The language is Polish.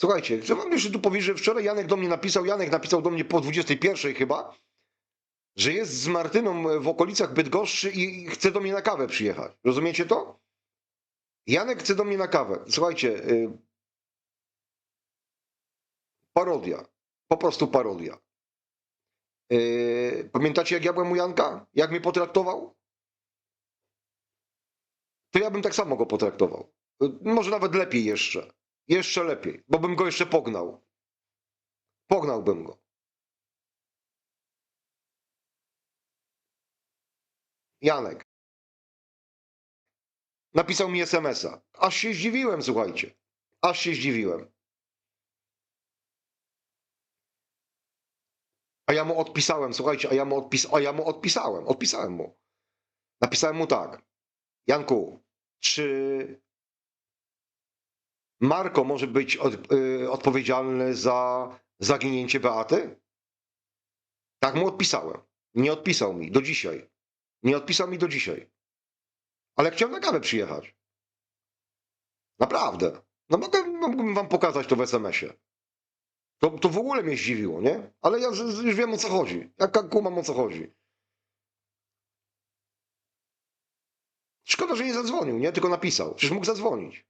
Słuchajcie, chcę wam jeszcze tu powiedzieć, że wczoraj Janek do mnie napisał, Janek napisał do mnie po 21 chyba, że jest z Martyną w okolicach Bydgoszczy i chce do mnie na kawę przyjechać. Rozumiecie to? Janek chce do mnie na kawę. Słuchajcie, y, parodia. Po prostu parodia. Y, Pamiętacie, jak ja byłem u Janka? Jak mnie potraktował? To ja bym tak samo go potraktował. Y, Może nawet lepiej jeszcze. Jeszcze lepiej, bo bym go jeszcze pognał. Pognałbym go. Janek. Napisał mi SMS-a. Aż się zdziwiłem, słuchajcie. Aż się zdziwiłem. A ja mu odpisałem, słuchajcie, a ja mu, odpis a ja mu odpisałem, odpisałem mu. Napisałem mu tak. Janku, czy Marko może być od, y, odpowiedzialny za zaginięcie Beaty? Tak mu odpisałem. Nie odpisał mi do dzisiaj. Nie odpisał mi do dzisiaj. Ale chciał na kawę przyjechać. Naprawdę. No mogę, mógłbym wam pokazać to w SMS-ie. To, to w ogóle mnie zdziwiło, nie? Ale ja już wiem o co chodzi. Ja kumam o co chodzi. Szkoda, że nie zadzwonił, nie? Tylko napisał. Przecież mógł zadzwonić.